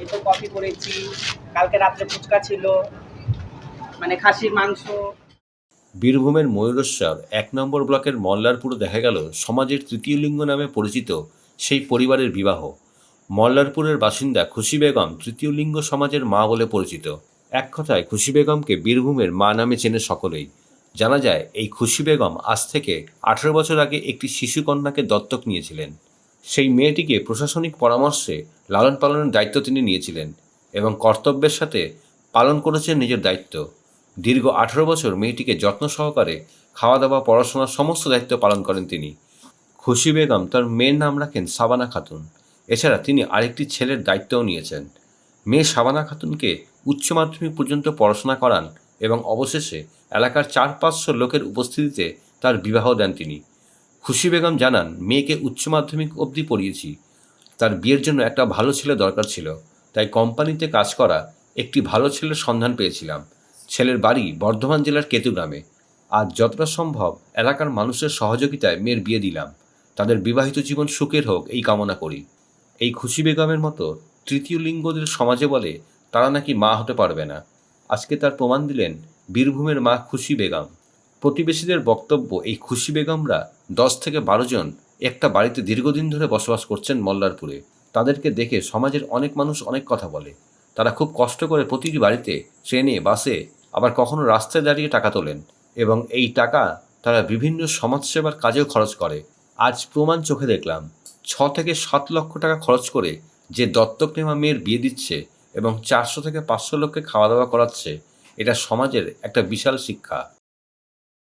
এই তো কফি করেছি। কালকে রাত্রে ফুচকা ছিল। মানে খাসির মাংস। বীরভূমের ময়ূরেশ্বর, এক নম্বর ব্লকের মল্লারপুরে দেখা গেল সমাজের তৃতীয় লিঙ্গ নামে পরিচিত সেই পরিবারের বিবাহ। মল্লারপুরের বাসিন্দা খুশি বেগম তৃতীয় লিঙ্গ সমাজের মা বলে পরিচিত। এক কথায় খুশি বেগমকে বীরভূমের মা নামে চেনে সকলেই। জানা যায়, এই খুশি বেগম আজ থেকে আঠেরো বছর আগে একটি শিশুকন্যাকে দত্তক নিয়েছিলেন। সেই মেয়েটিকে প্রশাসনিক পরামর্শে লালন পালনের দায়িত্ব তিনি নিয়েছিলেন এবং কর্তব্যের সাথে পালন করেছেন নিজের দায়িত্ব। দীর্ঘ আঠেরো বছর মেয়েটিকে যত্ন সহকারে খাওয়া দাওয়া পড়াশোনার সমস্ত দায়িত্ব পালন করেন তিনি। খুশি বেগম তার মেয়ের নাম রাখেন সাবানা খাতুন। এছাড়া তিনি আরেকটি ছেলের দায়িত্বও নিয়েছেন। মেয়ে সাবানা খাতুনকে উচ্চ মাধ্যমিক পর্যন্ত পড়াশোনা করান এবং অবশেষে এলাকার চার পাঁচশো লোকের উপস্থিতিতে তার বিবাহ দেন তিনি। খুশি বেগম জানান, মেয়েকে উচ্চ মাধ্যমিক অবধি পড়িয়েছি। তার বিয়ের জন্য একটা ভালো ছেলে দরকার ছিল। তাই কোম্পানিতে কাজ করা একটি ভালো ছেলের সন্ধান পেয়েছিলাম। ছেলের বাড়ি বর্ধমান জেলার কেতু গ্রামে। আজ যতটা সম্ভব এলাকার মানুষের সহযোগিতায় মেয়ের বিয়ে দিলাম। তাদের বিবাহিত জীবন সুখের হোক, এই কামনা করি। এই খুশি বেগমের মতো তৃতীয় লিঙ্গদের সমাজে বলে তারা নাকি মা হতে পারবে না। আজকে তার প্রমাণ দিলেন বীরভূমের মা খুশি বেগম। প্রতিবেশীদের বক্তব্য, এই খুশি বেগমরা দশ থেকে বারো জন একটা বাড়িতে দীর্ঘদিন ধরে বসবাস করছেন মল্লারপুরে। তাদেরকে দেখে সমাজের অনেক মানুষ অনেক কথা বলে। তারা খুব কষ্ট করে প্রতিটি বাড়িতে ট্রেনে, বাসে আবার কখনো রাস্তায় দাঁড়িয়ে টাকা তোলেন এবং এই টাকা তারা বিভিন্ন সমাজসেবার কাজেও খরচ করে। আজ প্রমাণ চোখে দেখলাম, ছ থেকে সাত লক্ষ টাকা খরচ করে যে দত্তক নেওয়া মেয়ের বিয়ে দিচ্ছে এবং চারশো থেকে পাঁচশো লোককে খাওয়া দাওয়া করাচ্ছে, এটা সমাজের একটা বিশাল শিক্ষা।